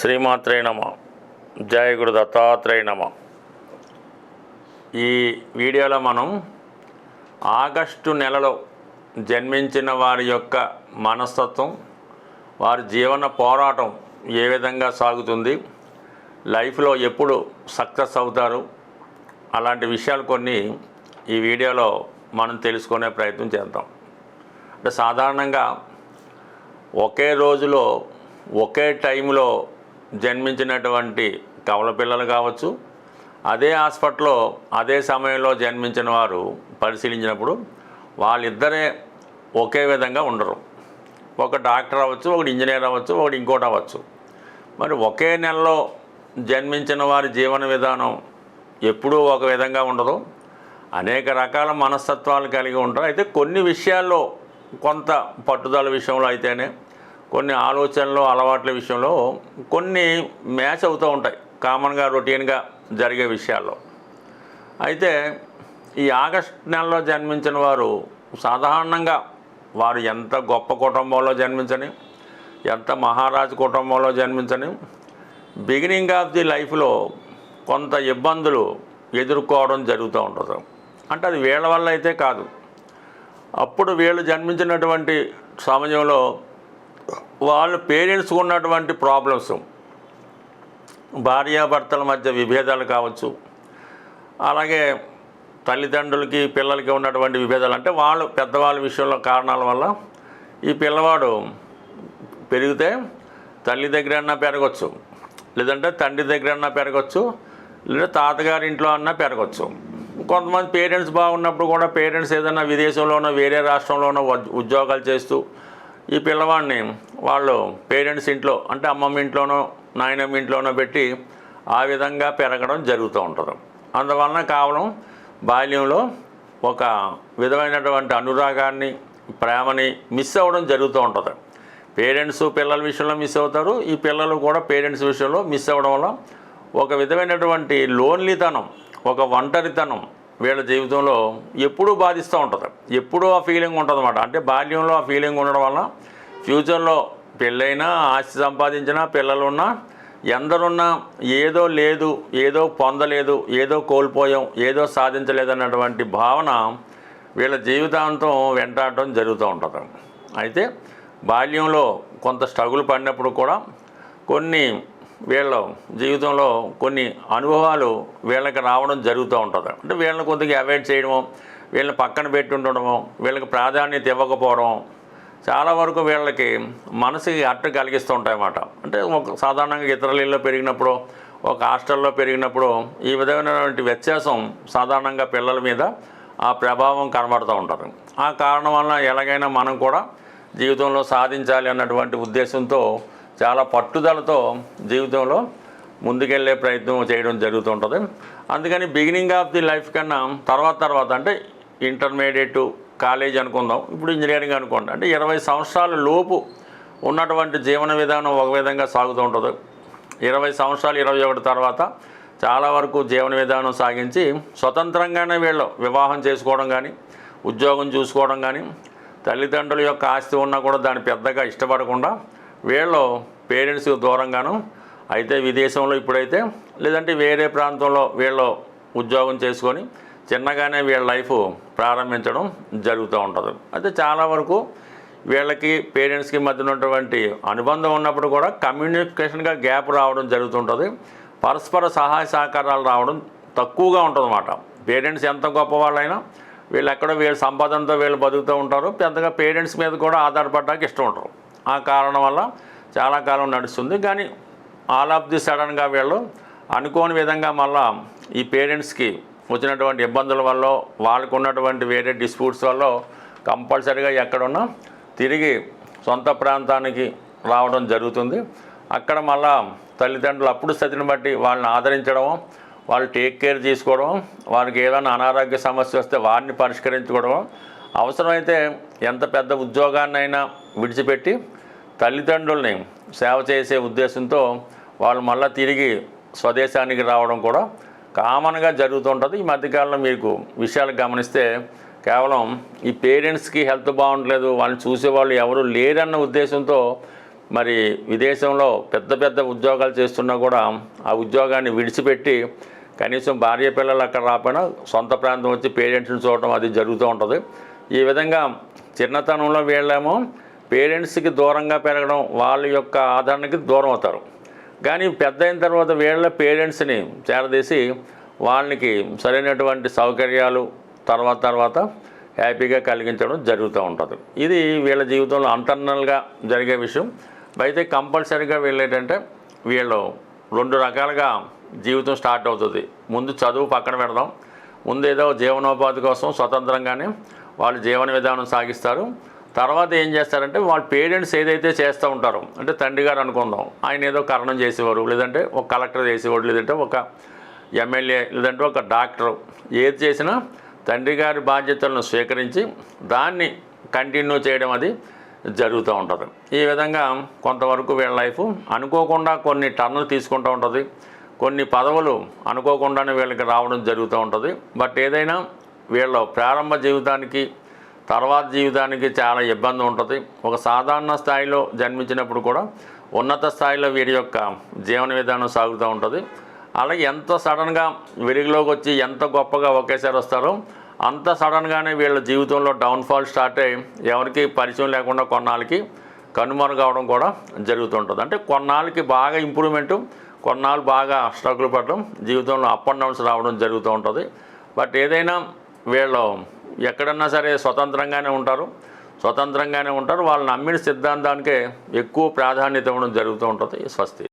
శ్రీమాత్రే నమ. జయ గురు దత్తాత్రేయ నమ. ఈ వీడియోలో మనం ఆగస్టు నెలలో జన్మించిన వారి యొక్క మనస్తత్వం వారి జీవన పోరాటం ఏ విధంగా సాగుతుంది లైఫ్లో ఎప్పుడు సక్సెస్ అవుతారు అలాంటి విషయాలు కొన్ని ఈ వీడియోలో మనం తెలుసుకునే ప్రయత్నం చేద్దాం. అంటే సాధారణంగా ఒకే రోజులో ఒకే టైంలో జన్మించినటువంటి కవల పిల్లలు కావచ్చు అదే హాస్పిటల్లో అదే సమయంలో జన్మించిన వారు పరిశీలించినప్పుడు వాళ్ళిద్దరే ఒకే విధంగా ఉండరు. ఒక డాక్టర్ అవ్వచ్చు ఒకటి ఇంజనీర్ అవ్వచ్చు ఒకటి ఇంకోటి అవ్వచ్చు. మరి ఒకే నెలలో జన్మించిన వారి జీవన విధానం ఎప్పుడూ ఒక విధంగా ఉండదు. అనేక రకాల మనస్తత్వాలు కలిగి ఉంటారు. అయితే కొన్ని విషయాల్లో కొంత పట్టుదల విషయంలో అయితేనే కొన్ని ఆలోచనలు అలవాట్ల విషయంలో కొన్ని మ్యాచ్ అవుతూ ఉంటాయి. కామన్గా రొటీన్గా జరిగే విషయాల్లో. అయితే ఈ ఆగస్ట్ నెలలో జన్మించిన వారు సాధారణంగా వారు ఎంత గొప్ప కుటుంబంలో జన్మించని ఎంత మహారాజు కుటుంబంలో జన్మించని బిగినింగ్ ఆఫ్ ది లైఫ్లో కొంత ఇబ్బందులు ఎదుర్కోవడం జరుగుతూ ఉంటుంది అంటే అది వీళ్ళ వల్ల అయితే కాదు. అప్పుడు వీళ్ళు జన్మించినటువంటి సమయంలో వాళ్ళ పేరెంట్స్కి ఉన్నటువంటి ప్రాబ్లమ్స్ భార్యాభర్తల మధ్య విభేదాలు కావచ్చు. అలాగే తల్లిదండ్రులకి పిల్లలకి ఉన్నటువంటి విభేదాలు. అంటే వాళ్ళు పెద్దవాళ్ళ విషయంలో కారణాల వల్ల ఈ పిల్లవాడు పెరిగితే తల్లి దగ్గరన్నా పెరగచ్చు. లేదంటే తండ్రి దగ్గరన్నా పెరగచ్చు. లేదా తాతగారి ఇంట్లో అన్నా పెరగచ్చు. కొంతమంది పేరెంట్స్ బాగున్నప్పుడు కూడా పేరెంట్స్ ఏదైనా విదేశంలోనో వేరే రాష్ట్రంలోనో ఉద్- ఉద్యోగాలు చేస్తూ ఈ పిల్లవాడిని వాళ్ళు పేరెంట్స్ ఇంట్లో అంటే అమ్మమ్మ ఇంట్లోనో నాయనమ్మ ఇంట్లోనో పెట్టి ఆ విధంగా పెరగడం జరుగుతూ ఉంటుంది. అందువలన కేవలం బాల్యంలో ఒక విధమైనటువంటి అనురాగాన్ని ప్రేమని మిస్ అవ్వడం జరుగుతూ ఉంటుంది. పేరెంట్స్ పిల్లల విషయంలో మిస్ అవుతారు. ఈ పిల్లలు కూడా పేరెంట్స్ విషయంలో మిస్ అవ్వడం వల్ల ఒక విధమైనటువంటి లోన్లీతనం ఒక ఒంటరితనం వీళ్ళ జీవితంలో ఎప్పుడూ బాధిస్తూ ఉంటుంది. ఎప్పుడూ ఆ ఫీలింగ్ ఉంటుంది అనమాట అంటే బాల్యంలో ఆ ఫీలింగ్ ఉండడం వల్ల ఫ్యూచర్లో పెళ్ళైనా ఆస్తి సంపాదించినా పిల్లలున్నా ఎందరున్నా ఏదో లేదు ఏదో పొందలేదు ఏదో కోల్పోయాం ఏదో సాధించలేదన్నటువంటి భావన వీళ్ళ జీవితాంతం వెంటాడటం జరుగుతూ ఉంటుంది. అయితే బాల్యంలో కొంత స్ట్రగుల్ పడినప్పుడు కూడా కొన్ని వీళ్ళ జీవితంలో కొన్ని అనుభవాలు వీళ్ళకి రావడం జరుగుతూ ఉంటుంది. అంటే వీళ్ళని కొద్దిగా అవాయిడ్ చేయడము వీళ్ళని పక్కన పెట్టి ఉండడము వీళ్ళకి ప్రాధాన్యత ఇవ్వకపోవడం చాలా వరకు వీళ్ళకి మనసుకి అట్టు కలిగిస్తూ ఉంటాయన్నమాట. అంటే ఒక సాధారణంగా ఇతరులలో పెరిగినప్పుడు ఒక హాస్టల్లో పెరిగినప్పుడు ఈ విధమైనటువంటి వ్యత్యాసం సాధారణంగా పిల్లల మీద ఆ ప్రభావం కనబడుతూ ఉంటుంది. ఆ కారణం వల్ల ఎలాగైనా మనం కూడా జీవితంలో సాధించాలి అన్నటువంటి ఉద్దేశంతో చాలా పట్టుదలతో జీవితంలో ముందుకెళ్ళే ప్రయత్నం చేయడం జరుగుతుంటుంది. అందుకని బిగినింగ్ ఆఫ్ ది లైఫ్ కన్నా తర్వాత తర్వాత అంటే ఇంటర్మీడియట్ కాలేజ్ అనుకుందాం. ఇప్పుడు ఇంజనీరింగ్ అనుకోండి. అంటే ఇరవై సంవత్సరాల లోపు ఉన్నటువంటి జీవన విధానం ఒక విధంగా సాగుతూ ఉంటుంది ఇరవై సంవత్సరాలు ఇరవై ఒకటి తర్వాత చాలా వరకు జీవన విధానం సాగించి స్వతంత్రంగానే వీళ్ళు వివాహం చేసుకోవడం కానీ ఉద్యోగం చూసుకోవడం కానీ తల్లిదండ్రుల యొక్క ఆస్తి ఉన్నా కూడా దాన్ని పెద్దగా ఇష్టపడకుండా వీళ్ళు పేరెంట్స్ దూరంగాను అయితే విదేశంలో ఇప్పుడైతే లేదంటే వేరే ప్రాంతంలో వీళ్ళు ఉద్యోగం చేసుకొని చిన్నగానే వీళ్ళ లైఫ్ ప్రారంభించడం జరుగుతూ ఉంటుంది. అయితే చాలా వరకు వీళ్ళకి పేరెంట్స్కి మధ్య ఉన్నటువంటి అనుబంధం ఉన్నప్పుడు కూడా కమ్యూనికేషన్గా గ్యాప్ రావడం జరుగుతుంటుంది. పరస్పర సహాయ సహకారాలు రావడం తక్కువగా ఉంటుందన్నమాట. పేరెంట్స్ ఎంత గొప్ప వాళ్ళైనా వీళ్ళు ఎక్కడో వీళ్ళ సంపాదనతో వీళ్ళు బతుకుతూ ఉంటారు. పెద్దగా పేరెంట్స్ మీద కూడా ఆధారపడడానికి ఇష్టం ఉంటారు ఆ కారణం వల్ల చాలా కాలం నడుస్తుంది. కానీ ఆల్ ఆఫ్ ది సడన్గా వీళ్ళు అనుకోని విధంగా మళ్ళా ఈ పేరెంట్స్కి వచ్చినటువంటి ఇబ్బందుల వల్ల వాళ్ళకు ఉన్నటువంటి వేరే డిస్ప్యూట్స్ వల్ల కంపల్సరీగా ఎక్కడున్నా తిరిగి సొంత ప్రాంతానికి రావడం జరుగుతుంది. అక్కడ మళ్ళా తల్లిదండ్రులు అప్పుడు స్థితిని బట్టి వాళ్ళని ఆదరించడం వాళ్ళు టేక్ కేర్ తీసుకోవడం వారికి ఏదైనా అనారోగ్య సమస్య వస్తే వారిని పరిష్కరించుకోవడం అవసరమైతే ఎంత పెద్ద ఉద్యోగాన్నైనా విడిచిపెట్టి తల్లిదండ్రుల్ని సేవ చేసే ఉద్దేశంతో వాళ్ళు మళ్ళీ తిరిగి స్వదేశానికి రావడం కూడా కామన్గా జరుగుతుంటుంది. ఈ మధ్యకాలంలో మీకు విషయాలు గమనిస్తే కేవలం ఈ పేరెంట్స్కి హెల్త్ బాగుండలేదు వాళ్ళని చూసేవాళ్ళు ఎవరు లేరన్న ఉద్దేశంతో మరి విదేశంలో పెద్ద పెద్ద ఉద్యోగాలు చేస్తున్నా కూడా ఆ ఉద్యోగాన్ని విడిచిపెట్టి కనీసం భార్య పిల్లలు అక్కడ రాకపోయినా సొంత ప్రాంతం వచ్చి పేరెంట్స్ని చూడటం అది జరుగుతూ ఉంటుంది. ఈ విధంగా చిన్నతనంలో వీళ్ళేమో. పేరెంట్స్కి దూరంగా పెరగడం వాళ్ళ యొక్క ఆదరణకి దూరం అవుతారు. కానీ పెద్ద అయిన తర్వాత వీళ్ళ పేరెంట్స్ని చేరదీసి వాళ్ళకి సరైనటువంటి సౌకర్యాలు తర్వాత తర్వాత హ్యాపీగా కలిగించడం జరుగుతూ ఉంటుంది. ఇది వీళ్ళ జీవితంలో అంటర్నల్గా జరిగే విషయం. అయితే కంపల్సరీగా వీళ్ళు ఏంటంటే వీళ్ళు రెండు రకాలుగా జీవితం స్టార్ట్ అవుతుంది. ముందు చదువు పక్కన పెడదాం. ముందు ఏదో జీవనోపాధి కోసం స్వతంత్రంగానే వాళ్ళు జీవన విధానం సాగిస్తారు. తర్వాత ఏం చేస్తారంటే వాళ్ళ పేరెంట్స్ ఏదైతే చేస్తూ ఉంటారో అంటే తండ్రి గారు అనుకుందాం ఆయన ఏదో కరణం చేసేవారు లేదంటే ఒక కలెక్టర్ చేసేవాడు లేదంటే ఒక ఎమ్మెల్యే లేదంటే ఒక డాక్టర్ ఏది చేసినా తండ్రి గారి బాధ్యతలను స్వీకరించి దాన్ని కంటిన్యూ చేయడం అది జరుగుతూ ఉంటుంది. ఈ విధంగా కొంతవరకు వీళ్ళ లైఫ్ అనుకోకుండా కొన్ని టర్నులు తీసుకుంటూ ఉంటుంది. కొన్ని పదవులు అనుకోకుండానే వీళ్ళకి రావడం జరుగుతూ ఉంటుంది. బట్ ఏదైనా వీళ్ళ ప్రారంభ జీవితానికి తర్వాత జీవితానికి చాలా ఇబ్బంది ఉంటుంది. ఒక సాధారణ స్థాయిలో జన్మించినప్పుడు కూడా ఉన్నత స్థాయిలో వీరి యొక్క జీవన విధానం సాగుతూ ఉంటుంది. అలాగే ఎంత సడన్గా వెలుగులోకి వచ్చి ఎంత గొప్పగా ఒకేసారి వస్తారో అంత సడన్గానే వీళ్ళ జీవితంలో డౌన్ఫాల్ స్టార్ట్ అయ్యి ఎవరికి పరిచయం లేకుండా కొన్నాళ్ళకి కనుమరుగవడం కూడా జరుగుతుంటుంది అంటే కొన్నాళ్ళకి బాగా ఇంప్రూవ్మెంటు కొన్నాళ్ళు బాగా స్ట్రగుల్ పడడం జీవితంలో అప్ అండ్ డౌన్స్ రావడం జరుగుతూ ఉంటుంది. బట్ ఏదైనా వీళ్ళు ఎక్కడన్నా సరే స్వతంత్రంగానే ఉంటారు. స్వతంత్రంగానే ఉంటారు. వాళ్ళు నమ్మిన సిద్ధాంతానికే ఎక్కువ ప్రాధాన్యత ఇవ్వడం జరుగుతూ ఉంటుంది. స్వస్తి.